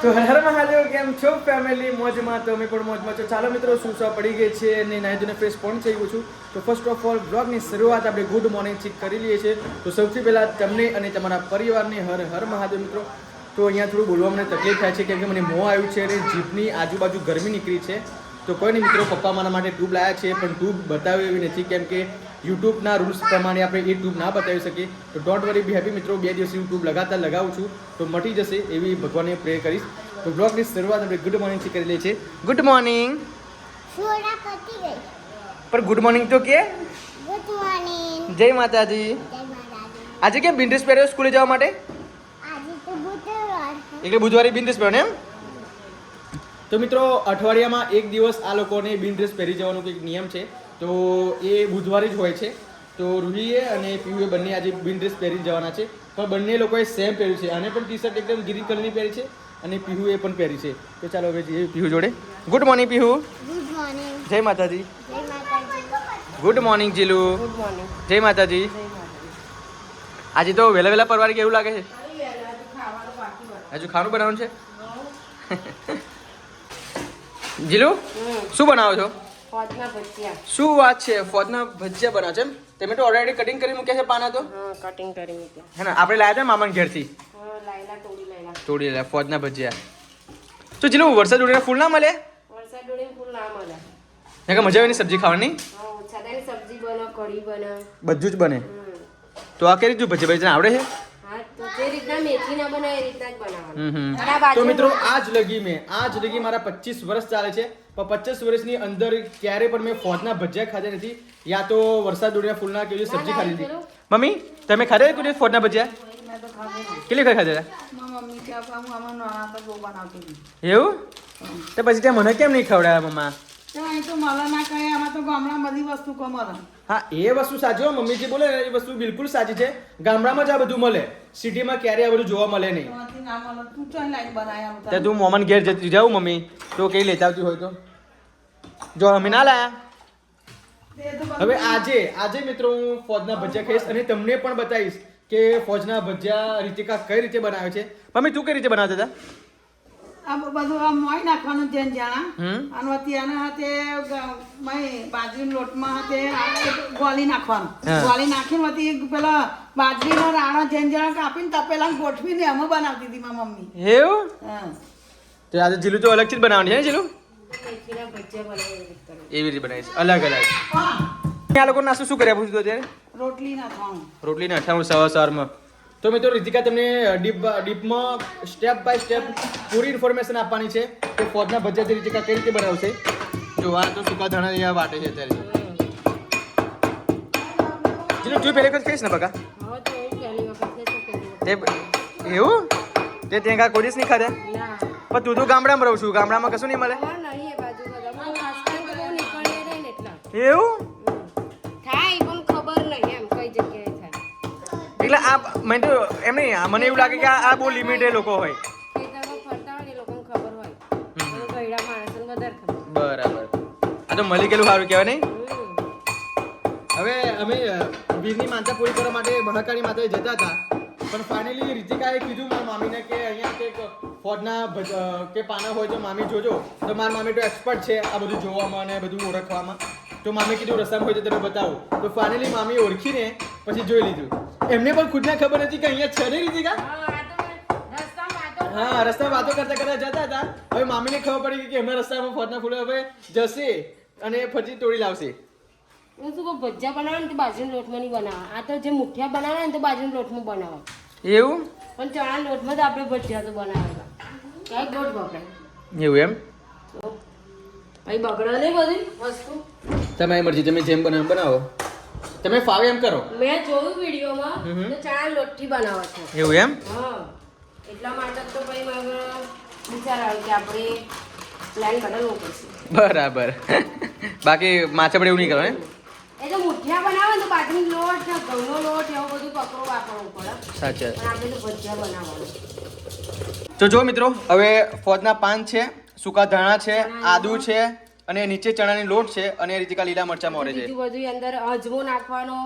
તો હર મહાદેવ, કેમ છો ફેમિલી મોજમાં તો અમે પણ મોજમાં છો. ચાલો મિત્રો સુસા પડી ગઈ છે અને નાઈ ધોઈને ફ્રેશ પણ થઈ ગયું છું. તો ફર્સ્ટ ઓફ ઓલ બ્લોગની શરૂઆત આપણે ગુડ મોર્નિંગ ચીક કરી લઈએ છીએ. તો સૌથી પહેલાં તમને અને તમારા પરિવારને હર હર મહાદેવ મિત્રો. તો અહીંયા થોડું બોલવામાં મને તકલીફ થાય છે, કેમ કે મને મોં આવ્યું છે અને જીભની આજુબાજુ ગરમી નીકળી છે. તો કોઈ નહીં મિત્રો, પપ્પા મારા માટે ટ્યુબ લાવ્યા છે, પણ ટ્યુબ બતાવે એવી નથી, કેમ કે યુટ્યુબના રૂલ્સ પ્રમાણે આપણે એ ટ્યુબ ના બતાવી શકીએ. તો ડોન્ટ વરી બી હેપી મિત્રો. બે દિવસ યુટ્યુબ લગાતાર લગાવું છું. તો મટી જશે એવી ભગવાનને પ્રે કરીશ. તો બ્લોગની શરૂઆત આપણે ગુડ મોર્નિંગથી કરી લઈએ છીએ. ગુડ મોર્નિંગ પણ ગુડ મોર્નિંગ તો કે? ગુડ મોર્નિંગ જય માતાજી. આજે કેમ બિંદ્રેસ પહેર્યો સ્કૂલે જવા માટે? બુધવાર એટલે બુધવારે બિંદ્રેસ પહેર્યો એમ? તો મિત્રો અઠવાડિયામાં એક દિવસ આ લોકોને બિન ડ્રેસ પહેરી જવાનો કંઈક નિયમ છે. તો એ બુધવારે જ હોય છે. તો રૂહીએ અને પીયુએ બંને આજે બિન ડ્રેસ પહેરી જવાના છે. પણ બંને લોકોએ સેમ પહેર્યું છે. આને પણ ટી શર્ટ એકદમ ગ્રીન કલરની પહેરી છે અને પીહુએ પણ પહેરી છે. તો ચાલો હવે જઈએ પીહુ જોડે. ગુડ મોર્નિંગ પીહુ જય માતાજી. Good morning Jilu. જય માતાજી. આજે તો વહેલા વહેલા પરવારે કેવું લાગે છે? હજુ ખાવાનું બનાવવાનું છે? જીલુ શું બનાવો છો? શું વાત છે? ફોજના ભજીયા બનાવ છે તમે તો ઓલરેડી કટિંગ કરી મૂક્યા છે પાના તો? કટિંગ કરી મૂક્યા. હે ને આપણે લાવ્યા હતા મામાન ઘેરથી? તોડી લાવ્યા ફોજના ભજીયા. તો જીલુ વરસાદ ઉડીને ફૂલ ના મળે? વરસાદ ઉડીને ફૂલ ના મળે. ને કે મજા આવે ની સબ્જી ખાવાની? સબ્જી બનો કઢી બનો. બધું જ બને. તો આ કરી જો ભજીયા ભજીયા આવડે છે? તો મિત્રો આજ લગી મેં આજ લગી મારા પચીસ વર્ષ ચાલે છે. પણ પચીસ વર્ષની અંદર ક્યારે પણ મેં ફોજના ભજીયા ખાધા નથી. યા તો વરસાદ દોડીના ફૂલના કેવી સબ્જી ખાધી હતી. મમ્મી તમે ખાધા કોઈ ફોજના ભજીયા? કેટલી વખત ખાધા એવું? તો પછી ત્યાં મને કેમ નહીં ખવડાવ્યા મમ્મા? તો મળે ના કહે આમાં તો ગામડા બધી વસ્તુ કમર હા એ વસ્તુ સાચી હો મમ્મી જે બોલે ને એ વસ્તુ બિલકુલ સાચી છે. ગામડામાં જ આ બધું મળે. સિટીમાં ક્યારેય આ બધું જોવા મળે નહીં. તે તું ચાલ લાઈન બનાયા ત્યાં તું મોમન ઘેર જતી જાઉં મમ્મી. તો કઈ લેતા આવતી હોય તો? જો અમે ના લાયા. હવે આજે આજે મિત્રો હું ફોજના ભજીયા ખાઈશ અને તમને પણ બતાવીશ કે ફોજના ભજીયા રીતિકા કઈ રીતે બનાવે છે. મમ્મી તું કઈ રીતે બનાવતા હતા? આ બધું આ મોઈ નાખવાનું જેન જાણા. અને વતી હાથે મય બાજરી લોટમાં હાથે ગોળી નાખવાનું. ગોળી નાખીને વતી પેલા બાજરીનો રાણો જેન જાણા કાપીને તપેલા ગોઠવીને એમાં બનાવતી હતી મારી મમ્મી. એવું? તો આજે જીલું તો અલગથી જ બનાવવાની છે ને જીલું? એવી રીતે બનાવી છે અલગ અલગ. આ લોકો નાસ્તો શું કર્યા પૂછતો અત્યારે? રોટલી નાખવાનું. રોટલી ને સવાર સવાર સવારમાં તો મિત્રો રીતિકા તમને ડીપ ડીપમાં સ્ટેપ બાય સ્ટેપ પૂરી ઇન્ફોર્મેશન આપવાની છે કે ફોજના ભજીયા રીતિકા કઈ રીતે બનાવશે. જો આ તો સુકા ધાણા અહીંયા વાટે છે અત્યારે. જીનો તું પહેલે કઈ કહીશ ને બકા? તો વખત વખત એવું? તે ત્યાં કાંઈ કોઈ નહીં ખાધા? પણ તું તો ગામડામાં રહું છું ગામડામાં કશું નહીં મળે? ખબર એટલે આ મેં તો એમ નહીં આ મને એવું લાગે કે આ બહુ લિમિટેડ લોકો હોય. ખેતરમાં ફરતા હોય લોકોને ખબર હોય. અને ગયડા માણસોને વધારે ખબર બરાબર. આ તો મળી ગયેલું સારું કહેવાય નહીં? હવે અમે વીરની માનતા પૂરી કરવા માટે મહાકાળી માતાએ જતા હતા. પણ ફાઇનલી રીતિકાએ કીધું મારા મામીને કે અહીંયા કંઈક ફોજના કે પાના હોય તો મામી જોજો. તો મારા મામી તો એક્સપર્ટ છે આ બધું જોવામાં અને બધું ઓળખવામાં. તો મામી કીધું રસ્તામાં હોય તો તમે બતાવો. તો ફાઇનલી મામી ઓળખીને પછી જોઈ લીધું. એમને પણ ખુદને ખબર નથી કે અહીંયા છે ને રીતિકા? હા, તો રસ્તામાં તો વાતો કરતા કરતા જતા હતા. હવે મામીને ખબર પડી કે એમના રસ્તામાં ફરના ફૂલો હવે જશે અને ફરી તોડી લાવશે. હું શું કહું ભજીયા બનાવે ને તો બાજરીના લોટમાં નહીં બનાવે. આ તો જે મુઠિયા બનાવે ને તો બાજરીના લોટમાં બનાવે. એવું? પણ ચણા લોટમાં જ આપણે ભજીયા તો બનાવે ક્યાંક લોટ વપરાય એવું એમ? તો. અહીં બગડે નહીં બધી વસ્તુ. તમારી મરજી તમે જેમ બનાવો બનાવો. તમે ફાવે એમ કરો. મેં જોયું વિડીયોમાં તો ચણા લોટથી બનાવો છો. એવું એમ? હા. એટલા માટે તો ભાઈ મારે વિચાર આવ્યો કે આપણે પ્લાન બદલવો પડશે. બરાબર. બાકી માછા એવું નહીં કરો એ તો મુઠિયા બનાવે તો બાજરીનો લોટ ને ઘઉંનો લોટ એવું બધું પકડો વાપરવું પડે. સાચા. પણ આપણે તો ભજીયા બનાવવાનું. તો જો મિત્રો હવે ફોજના પાન છે સૂકા ધાણા છે આદુ છે અને નીચે ચણાની લોટ છે અને રીતિકા લીલા મરચા મોરે છે. બીજું બધું અંદર અજમો નાખવાનો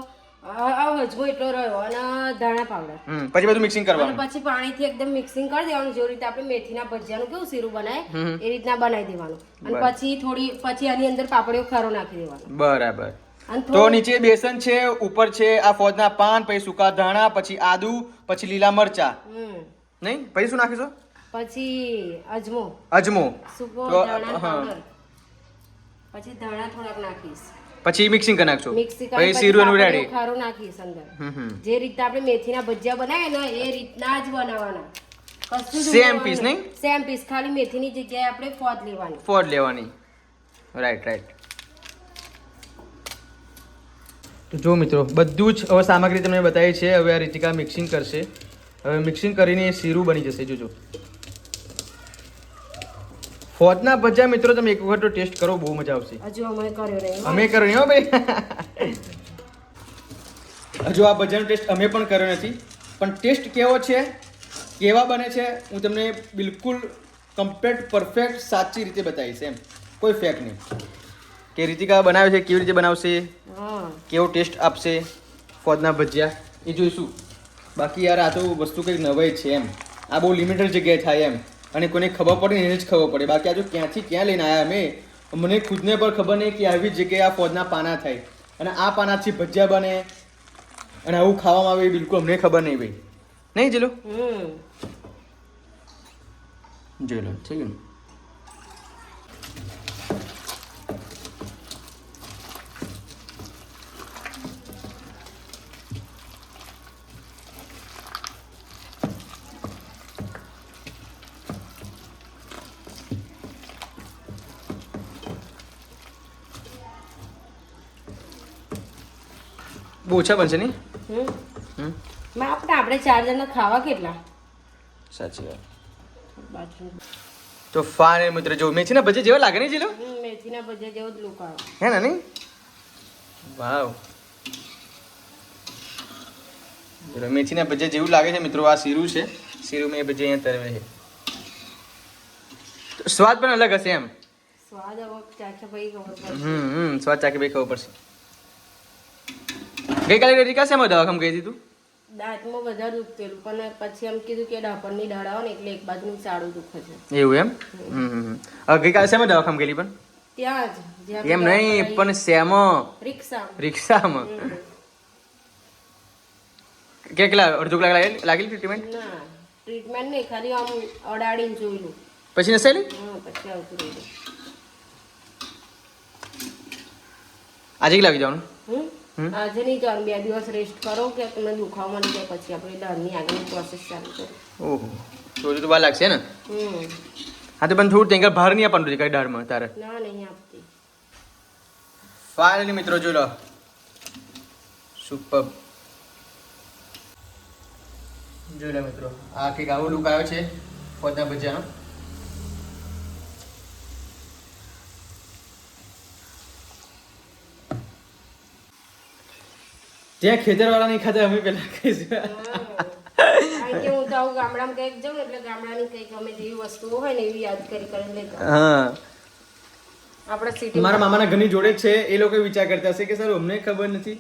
હજમો એટલો રહ્યો અને ધાણા પાવડર. પછી બધું મિક્સિંગ કરવાનું. પછી પાણીથી એકદમ મિક્સિંગ કરી દેવાનું જેવી રીતે આપણે મેથીના ભજીયાનું કેવું સીરું બનાય એ રીતના બનાવી દેવાનું. અને પછી થોડી પછી આની અંદર પાપડીઓ ખારો નાખી દેવાનો. બરાબર. તો નીચે બેસન છે ઉપર છે આ ફોજના પાન પછી સૂકા ધાણા પછી આદુ પછી લીલા મરચા. નહીં? પછી શું નાખીશું? પછી અજમો. અજમો. સૂકો ધાણા પાવડર. પછી ધાણા થોડાક નાખીશ. પછી મિક્સિંગ કરી નાખશું? પછી શીરું એનું રેડી ખારો નાખીશ અંદર. જે રીતે આપણે મેથીના ભજીયા બનાવીએ ને એ રીતના જ બનાવવાના. સેમ piece નહીં? સેમ પીસ ખાલી મેથીની જગ્યાએ આપણે ફોદ લેવાની. ફોડ લેવાની. રાઈટ રાઈટ તો જો મિત્રો બધું જ હવે સામગ્રી તમને બતાવી છે. હવે આ રીતિકા મિક્સિંગ કરશે. હવે મિક્સિંગ કરીને એ શીરું બની જશે. જોજો. ફોજના ભજીયા મિત્રો તમે એક વખત ટેસ્ટ કરો બહુ મજા આવશે. હજુ અમે કર્યો નહીં અમે કર્યો નહીં હો ભાઈ. હજુ આ ભજીયાનો ટેસ્ટ અમે પણ કર્યો નથી. પણ ટેસ્ટ કેવો છે કેવા બને છે હું તમને બિલકુલ કમ્પ્લેટ પરફેક્ટ સાચી રીતે બતાવીશ એમ. કોઈ ફેક નહીં. કે રીતિકા બનાવે છે કેવી રીતે બનાવશે કેવો ટેસ્ટ આપશે ફોજના ભજીયા એ જોઈશું. બાકી યાર આ તો વસ્તુ કંઈક નવાઈ છે એમ. આ બહુ લિમિટેડ જગ્યાએ થાય એમ. અને કોને ખબર પડે ને એને જ ખબર પડે. બાકી આ જો ક્યાંથી ક્યાં લઈને આવ્યા અમે મને ખુદને પણ ખબર નહીં કે આવી જગ્યાએ આ ફોજના પાના થાય. અને આ પાનાથી ભજીયા બને અને આવું ખાવામાં આવે બિલકુલ અમને ખબર નહીં ભાઈ. નહીં જેલો? જેલો થઈ ગયું. બહુ ઓછા બનશે નહીં? હમ. આપણે આપણે ચાર જણા ખાવા કેટલા? સાચી વાત. તો ફાને મિત્ર જો મેથીના ભજીયા જેવા લાગે નહીં જીલો? મેથીના ભજીયા જેવો જ લુક આવે. હે ને નહીં? વાવ. મેથીના ભજીયા જેવું લાગે છે મિત્રો આ શીરું છે. શીરું મેં ભજીયા અહીંયા તરવે છે. તો સ્વાદ પણ અલગ હશે એમ. સ્વાદ હમ હમ સ્વાદ ચાખી ભાઈ ખબર પડશે. ગઈકાલે રીકા શેમાં દવાખામાં ગઈ હતી તું? દાંતમાં વધારે દુખતેલું પણ પછી એમ કીધું કે ડાપણની દાળ આવે ને એટલે એક બાજુનું સાડું દુખે છે. એવું એમ? હમ. ગઈકાલે શેમાં દવાખામાં ગયેલી પણ? ત્યાં જ એમ નહીં પણ શેમાં. રિક્ષા રિક્ષામાં? કેટલા અડધો કલાક લાગેલી લાગેલી ટ્રીટમેન્ટ ના ટ્રીટમેન્ટ નહીં ખાલી આમ અડાડીને જોયેલું. પછી નસેલી? પછી આવતું રહ્યું. આજે કેટલા વાગે જવાનું? હમ? આજે નહીં ચાલ બે દિવસ રેસ્ટ કરો કે તમને દુખાવો મળી જાય પછી આપણે દાળની આગળની પ્રોસેસ ચાલુ કરીએ ઓહો. તો જો તો વાર લાગશે ને? હા તો પણ થોડું ત્યાં ભાર નહીં આપવાનું કઈ દાળમાં તારે. ના નહીં આપતી. ફાઇનલી મિત્રો જોઈ લો. સુપર જોઈ લો મિત્રો આ કંઈક આવો લુક આવ્યો છે પોતા ભજીયાનો. ત્યાં ખેતરવાળા નહીં ખાતા અમે પેલા ખાઈશું. કે હું તો ગામડામાં કંઈક જાઉં એટલે ગામડાની કંઈક અમે જેવી વસ્તુઓ હોય ને એવી યાદ કરી કરીને લેતા હા. આપણા સિટી મારા મામાના ઘરની જોડે છે એ લોકો વિચાર કરતા હશે કે સર અમને ખબર નથી.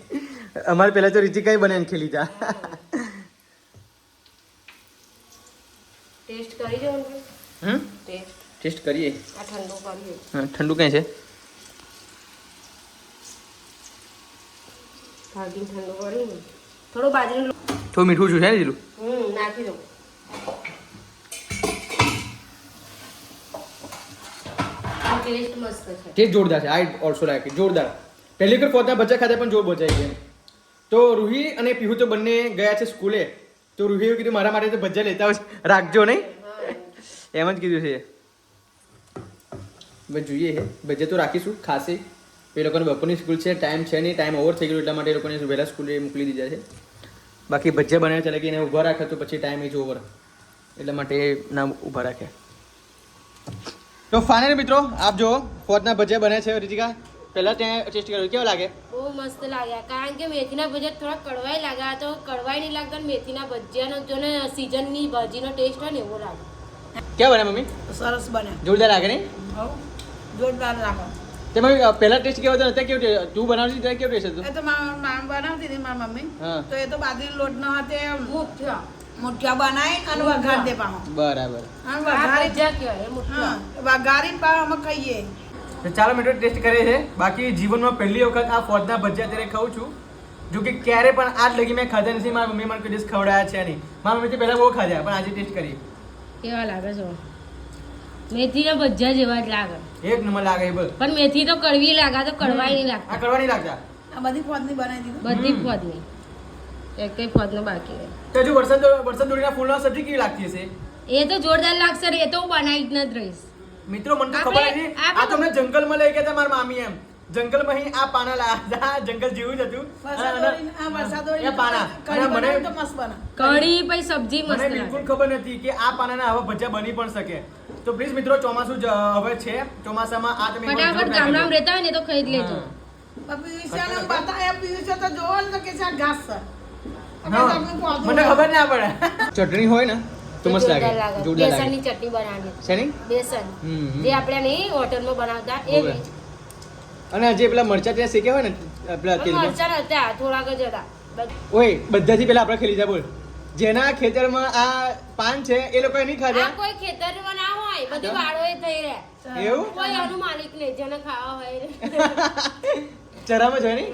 અમારે પહેલા તો રીતિકાઈ બનાવીને ખેલી હતા ટેસ્ટ કરી જવું હમ? ટેસ્ટ. ટેસ્ટ કરીએ. આ ઠંડુ કરીએ હા ઠંડુ ક્યાં છે? ભાગીને ઠંડો કર્યું થોડું બાજરીનું થોડું મીઠું છું છે ને જીલું હમ નાખી દઉં. ટેસ્ટ મસ્ત છે. ટેસ્ટ જોરદાર છે આઈ ઓલ્સો લાઈક જોરદાર. પહેલી વખત પોતા બચ્ચા ખાતે પણ જોર બચાઈ ગયા. તો રૂહી અને પીહુ તો બંને ગયા છે સ્કૂલે. તો રૂહીએ કીધું મારા માટે તો ભજીયા લેતા રાખજો નહીં. એમ જ કીધું છે. જોઈએ છે ભજીયા તો રાખીશું ખાશે. એ લોકોને બપોરની સ્કૂલ છે ટાઈમ છે નહીં ટાઈમ ઓવર થઈ ગયો એટલા માટે એ લોકોને વહેલા સ્કૂલે મોકલી દીધા છે. બાકી ભજીયા બનાવ્યા ચાલે કે એને ઊભા રાખે તો પછી ટાઈમ ઇઝ ઓવર એટલા માટે ના ઊભા રાખે. તો ફાઇનલ મિત્રો આપ જો ફોજના ભજીયા બને છે રીતિકા. પહેલા ત્યાં ટેસ્ટ કર્યો. કેવો લાગે? બહુ મસ્ત લાગ્યા. કારણ કે મેથીના ભજીયા થોડા કડવાઈ લાગ્યા તો કડવાઈ નહીં લાગતા મેથીના ભજીયાનો જો ને સિઝનની ભાજીનો ટેસ્ટ હોય ને એવો લાગે. કેવો બને મમ્મી? સરસ બને જોરદાર લાગે નહીં? હા જોરદાર લાગે. તમે પહેલા ટેસ્ટ કેવો હતો અત્યારે કેવો ટેસ્ટ? તું બનાવતી ત્યારે કેવો ટેસ્ટ હતો? એ તો મારા મા બનાવતી હતી મારા મમ્મી. તો એ તો બાજરી લોટ ન hatte મુઠ્ઠા મુઠિયા. બનાવી અને વઘાર દે પાહો. બરાબર. અને વઘારી જા કહેવાય વઘારી પાહો અમે ખાઈએ. તો ચાલો મિત્રો ટેસ્ટ કરે છે. બાકી જીવનમાં પહેલી વખત આ ફોજના ભજીયા અત્યારે ખાઉં છું. જો કે ક્યારે પણ આજ લગી મેં ખાધા નથી મારા મમ્મી મને કોઈ દિવસ ખવડાયા છે નહીં. મારા મમ્મીથી પહેલા બહુ ખાધા પણ આજે ટેસ્ટ કરી કેવા લાગે છે? મેથીના ભજીયા જેવા જ લાગે. એક નંબર લાગે બોલ. પણ મેથી તો કડવી લાગે તો કડવાય નહીં આ કડવા કરવા નહીં લાગતા? આ બધી ફોદની બનાવી દીધી. બધી. ફોદની એક કઈ ફોદનો બાકી રહે. તો જો વરસાદ વરસાદ દોડીના ફૂલનો સબ્જી કેવી લાગતી હશે? એ તો જોરદાર લાગશે એ તો હું બનાવી જ ન રહીશ. મિત્રો મને તો ખબર નથી. આ તમને જંગલમાં લઈ ગયા હતા મારા મામી એમ. જંગલમાં અહીં આ પાના લાયા જંગલ જેવું જ હતું. એ કઢી તો પછી સબ્જી મને બિલકુલ ખબર નથી કે આ પાનાના આવા ભજીયા બની પણ શકે. તો પ્લીઝ મિત્રો ચોમાસું હવે છે. ચોમાસામાં આ તમે ફટાફટ ગામડામાં રહેતા હોય ને તો ખરીદ લેજો. પણ પિયુષિયાને બતાવ્યા તો જોવાલ તો કે છે ઘાસ મને ખબર ના પડે. ચટણી હોય ને તો મસ્ત લાગે. જોરદાર લાગે. બેસનની ચટણી બનાવવાની. શેની બેસન. જે આપણે નહીં હોટલમાં બનાવતા એ અને જે પેલા મરચા ત્યાં શેક્યા હોય ને પેલા તેલમાં? મરચા હતા થોડાક જ હતા. ઓય બધાથી પેલા આપણે ખેલી જા બોલ. જેના ખેતરમાં આ પાન છે એ લોકો નહીં ખાધા? કોઈ ખેતરમાં ના હોય બધી એ થઈ રહે. એવું કોઈ આનું માલિક નહીં જેને ખાવા હોય ચરામાં જ નહીં.